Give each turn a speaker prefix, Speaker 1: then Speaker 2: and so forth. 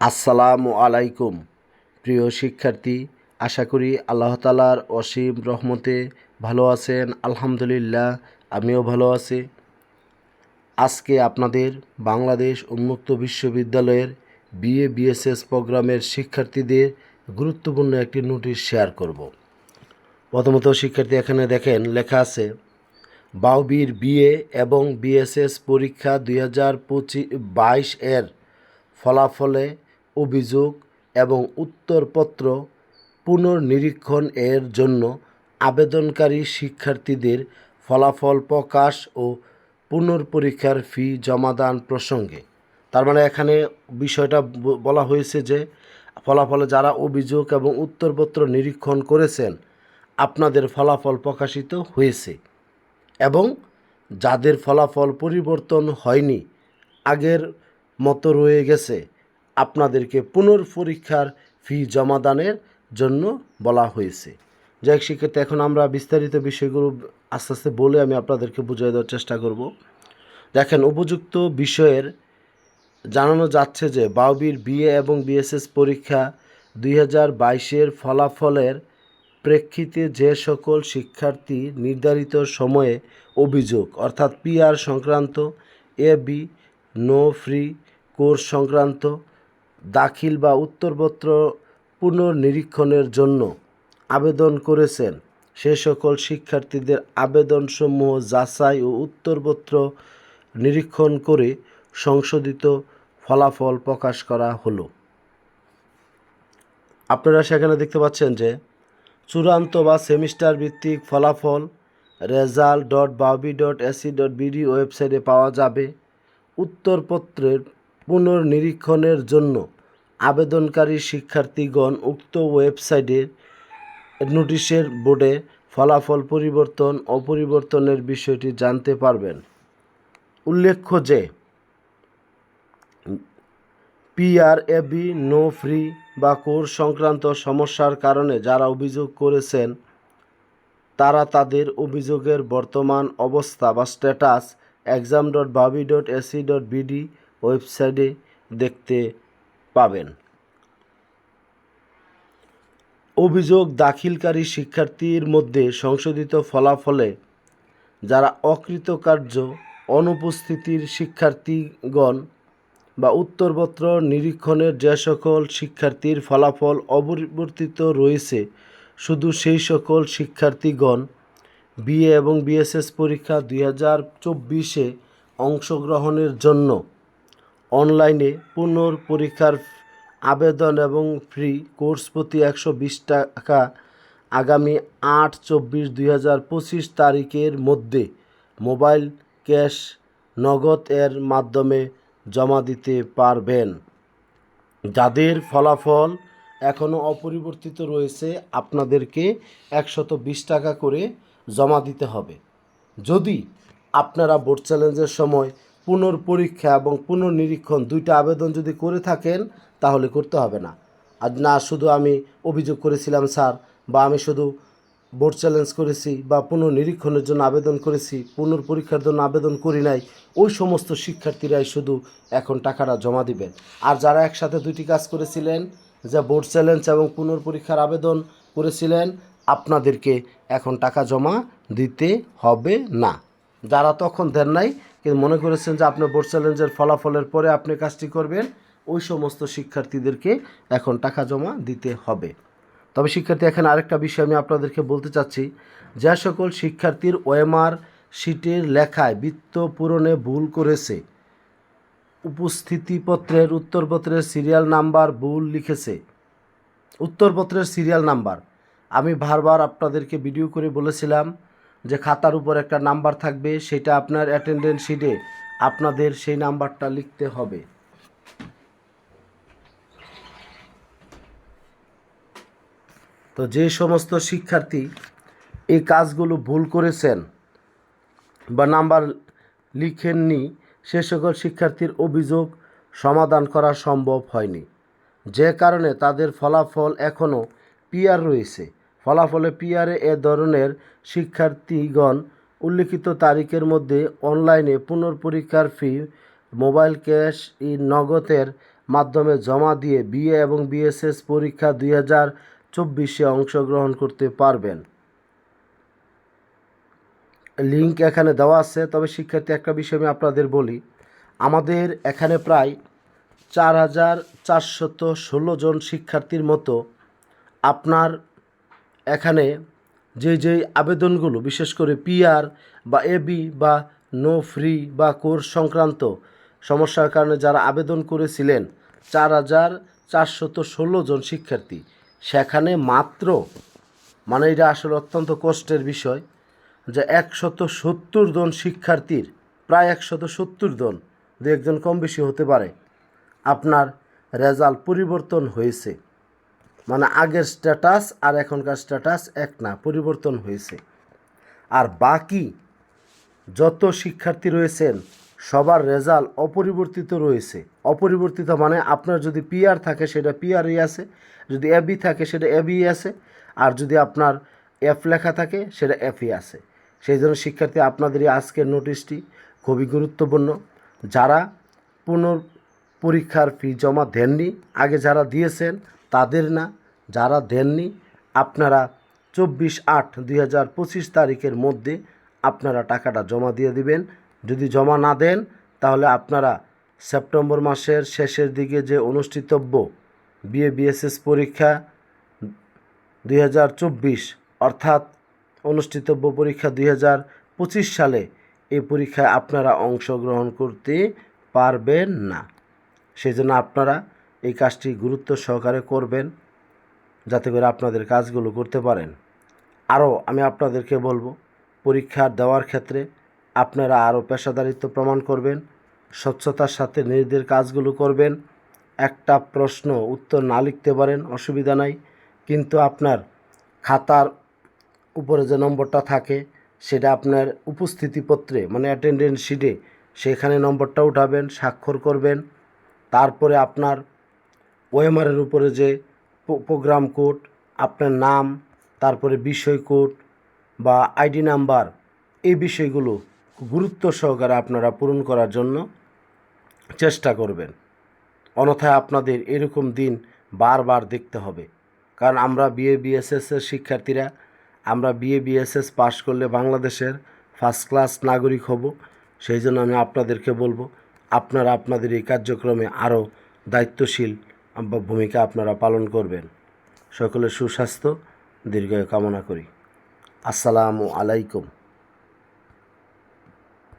Speaker 1: আসসালামু আলাইকুম। প্রিয় শিক্ষার্থী, আশা করি আল্লাহ তালার অসীম রহমতে ভালো আছেন। আলহামদুলিল্লাহ, আমিও ভালো আছি। আজকে আপনাদের বাংলাদেশ উন্মুক্ত বিশ্ববিদ্যালয়ের বিএ, বিএসএস প্রোগ্রামের শিক্ষার্থীদের গুরুত্বপূর্ণ একটি নোটিশ শেয়ার করব। প্রথমত শিক্ষার্থী, এখানে দেখেন, লেখা আছে, বাউবির বিএ এবং বিএসএস পরীক্ষা দুই হাজার পঁচিশ বাইশ এর ফলাফলে অভিযোগ এবং উত্তরপত্র পুনর্নিরীক্ষণ এর জন্য আবেদনকারী শিক্ষার্থীদের ফলাফল প্রকাশ ও পুনর্পরীক্ষার ফি জমাদান প্রসঙ্গে। তার মানে এখানে বিষয়টা বলা হয়েছে যে ফলাফলে যারা অভিযোগ এবং উত্তরপত্র নিরীক্ষণ করেছেন, আপনাদের ফলাফল প্রকাশিত হয়েছে এবং যাদের ফলাফল পরিবর্তন হয়নি, আগের মতো রয়ে গেছে। আপনাদেরকে পুনর্পরীক্ষার ফি জমাদানের জন্য বলা হয়েছে। যাই শিক্ষার্থী এখন আমরা বিস্তারিত বিষয়গুলো আস্তে আস্তে বলে আমি আপনাদেরকে বুঝিয়ে দেওয়ার চেষ্টা করব। দেখেন, উপযুক্ত বিষয়ের জানানো যাচ্ছে যে বাউবির বিএ এবং বিএসএস পরীক্ষা দুই হাজার বাইশের ফলাফলের প্রেক্ষিতে যে সকল শিক্ষার্থী নির্ধারিত সময়ে অভিযোগ, অর্থাৎ পিআর সংক্রান্ত, A, B, no, free course সংক্রান্ত দাখিল বা উত্তরপত্র পুনর্নিরীক্ষণের জন্য আবেদন করেছেন। সে সকল শিক্ষার্থীদের আবেদনসমূহ যাচাই ও উত্তরপত্র নিরীক্ষণ করে সংশোধিত ফলাফল প্রকাশ করা হলো। আপনারা সেখানে দেখতে পাচ্ছেন যে চূড়ান্ত বা সেমিস্টার ভিত্তিক ফলাফল result dot babi dot AC dot BD ওয়েবসাইটে পাওয়া যাবে। উত্তরপত্রের পুনর্নিরীক্ষণের জন্য আবেদনকারী শিক্ষার্থীগণ উক্ত ওয়েবসাইটের নোটিশের বোর্ডে ফলাফল পরিবর্তন অপরিবর্তনের বিষয়টি জানতে পারবেন। উল্লেখ্য যে পিআরএবি নো ফ্রি বা কোর্স সংক্রান্ত সমস্যার কারণে যারা অভিযোগ করেছেন, তারা তাদের অভিযোগের বর্তমান অবস্থা বা status exam dot babi dot AC dot BD ওয়েবসাইটে দেখতে পাবেন। অভিযোগ দাখিলকারী শিক্ষার্থীর মধ্যে সংশোধিত ফলাফলে যারা অকৃতকার্য, অনুপস্থিতির শিক্ষার্থীগণ বা উত্তরপত্র নিরীক্ষণের যে সকল শিক্ষার্থীর ফলাফল অপরিবর্তিত রয়েছে, শুধু সেই সকল শিক্ষার্থীগণ বিএ এবং বিএসএস পরীক্ষা দুই হাজার চব্বিশে অংশগ্রহণের জন্য অনলাইনে পুনর্পরীক্ষার আবেদন এবং ফ্রি কোর্স প্রতি একশো বিশ টাকা আগামী আট চব্বিশ দুই হাজার পঁচিশ তারিখের মধ্যে মোবাইল ক্যাশ নগদ এর মাধ্যমে জমা দিতে পারবেন। যাদের ফলাফল এখনও অপরিবর্তিত রয়েছে, আপনাদেরকে একশত বিশ টাকা করে জমা দিতে হবে। যদি আপনারা বোর্ড চ্যালেঞ্জের সময় পুনর্পরীক্ষা এবং পুনর্নিরীক্ষণ দুইটা আবেদন যদি করে থাকেন, তাহলে করতে হবে না। আর না, শুধু আমি অভিযোগ করেছিলাম, স্যার, বা আমি শুধু বোর্ড চ্যালেঞ্জ করেছি বা পুনর্নিরীক্ষণের জন্য আবেদন করেছি, পুনর্পরীক্ষার জন্য আবেদন করি নাই, ওই সমস্ত শিক্ষার্থীরাই শুধু এখন টাকাটা জমা দিবেন। আর যারা একসাথে দুইটি কাজ করেছিলেন, যা বোর্ড চ্যালেঞ্জ এবং পুনর্পরীক্ষার আবেদন করেছিলেন, আপনাদেরকে এখন টাকা জমা দিতে হবে না। যারা তখন দেন নাই, কিন্তু মনে করেছেন যে আপনার বোর্ড চ্যালেঞ্জের ফলাফলের পরে আপনি কাজটি করবেন, ওই সমস্ত শিক্ষার্থীদেরকে এখন টাকা জমা দিতে হবে। তবে শিক্ষার্থী, এখানে আরেকটা বিষয় আমি আপনাদেরকে বলতে চাচ্ছি, যে সকল শিক্ষার্থীর ওএমআর শিটের লেখায় বৃত্ত পূরণে ভুল করেছে। উপস্থিতিপত্রের উত্তরপত্রের সিরিয়াল নাম্বার ভুল লিখেছে। উত্তরপত্রের সিরিয়াল নাম্বার। আমি বারবার আপনাদেরকে ভিডিও করে বলেছিলাম যে খাতার উপর একটা নাম্বার থাকবে, সেটা আপনার অ্যাটেন্ডেন্স শিটে আপনাদের সেই নাম্বারটা লিখতে হবে। তো যে সমস্ত শিক্ষার্থী এই কাজগুলো ভুল করেছেন বা নাম্বার লিখেননি, সে সকল শিক্ষার্থীর অভিযোগ সমাধান করা সম্ভব হয়নি। যে কারণে তাদের ফলাফল এখনও পিআর রয়েছে। ফলাফলে পিআরে এ ধরনের শিক্ষার্থীগণ উল্লিখিত তারিখের মধ্যে অনলাইনে পুনর্পরীক্ষার ফি, মোবাইল ক্যাশ ই নগদের মাধ্যমে জমা দিয়ে বিএ এবং বিএসএস পরীক্ষা দুই হাজার চব্বিশে অংশগ্রহণ করতে পারবেন। লিঙ্ক এখানে দেওয়া আছে, তবে শিক্ষার্থী, একটা বিষয় আমি আপনাদের বলি। আমাদের এখানে প্রায় চার হাজার চারশত ষোলো জন শিক্ষার্থীর মতো আপনার এখানে যে যে আবেদনগুলো, বিশেষ করে পিআর বা এবি বা নো ফ্রি বা কোর্স সংক্রান্ত সমস্যার কারণে যারা আবেদন করেছিলেন, চার হাজার চারশত ষোলো জন শিক্ষার্থী। সেখানে মাত্র মানে এটা আসলে অত্যন্ত কষ্টের বিষয়, যে একশত সত্তর জন শিক্ষার্থীর, প্রায় একশত সত্তর জন, দু একজন কম বেশি হতে পারে। আপনার রেজাল্ট পরিবর্তন হয়েছে। মানে আগের স্ট্যাটাস আর এখনকার স্ট্যাটাস এক না, পরিবর্তন হয়েছে। আর বাকি যত শিক্ষার্থী রয়েছেন, সবার রেজাল্ট অপরিবর্তিত রয়েছে। অপরিবর্তিত মানে আপনার যদি পিআর থাকে, সেটা পিআরই আছে, যদি এবি থাকে, সেটা এবি আছে, আর যদি আপনার এফ লেখা থাকে, সেটা এফই আছে। সেই জন্য শিক্ষার্থী আপনাদের এই আজকের নোটিশটি খুবই গুরুত্বপূর্ণ। যারা পুনর পরীক্ষার ফি জমা দেননি, আগে যারা দিয়েছেন তাদের না, যারা দেননি, আপনারা চব্বিশ আট দুই হাজার পঁচিশ তারিখের মধ্যে আপনারা টাকাটা জমা দিয়ে দিবেন। যদি জমা না দেন, তাহলে আপনারা সেপ্টেম্বর মাসের শেষের দিকে যে অনুষ্ঠিতব্য বিএ বিএসএস পরীক্ষা দুই হাজার চব্বিশ, অর্থাৎ অনুষ্ঠিতব্য পরীক্ষা দুই হাজার পঁচিশ সালে এই পরীক্ষায় আপনারা অংশগ্রহণ করতে পারবেন না। সেই জন্য আপনারা এই কাজটি গুরুত্ব সহকারে করবেন যাতে করে আপনাদের কাজগুলো করতে পারেন। আরও আমি আপনাদেরকে বলব, পরীক্ষা দেওয়ার ক্ষেত্রে আপনারা আরও পেশাদারিত্ব প্রমাণ করবেন, স্বচ্ছতার সাথে নিজেদের কাজগুলো করবেন। একটা প্রশ্ন, উত্তর না লিখতে পারেন, অসুবিধা নাই। কিন্তু আপনার খাতার উপরে যে নম্বরটা থাকে, সেটা আপনার উপস্থিতিপত্রে মানে অ্যাটেন্ডেন্স শিটে সেখানে নম্বরটা উঠাবেন, স্বাক্ষর করবেন। তারপরে আপনার ওএমআরের উপরে যে প্রোগ্রাম কোড আপনার নাম, তারপরে বিষয় কোড বা আইডি নাম্বার এই বিষয়গুলো গুরুত্ব সহকারে আপনারা পূরণ করার জন্য চেষ্টা করবেন। অন্যথায় আপনাদের এরকম দিন বারবার দেখতে হবে। কারণ আমরা বিএ, বিএসএস এর শিক্ষার্থীরা, আমরা বিএ, বিএসএস পাশ করলে বাংলাদেশের ফার্স্ট ক্লাস নাগরিক হব। সেই জন্য আমি আপনাদেরকে বলব, আপনারা আপনাদের এই কার্যক্রমে আরও দায়িত্বশীল ভূমিকা আপনারা পালন করবেন। সকলের সুস্বাস্থ্য দীর্ঘ কামনা করি। আসসালামু আলাইকুম।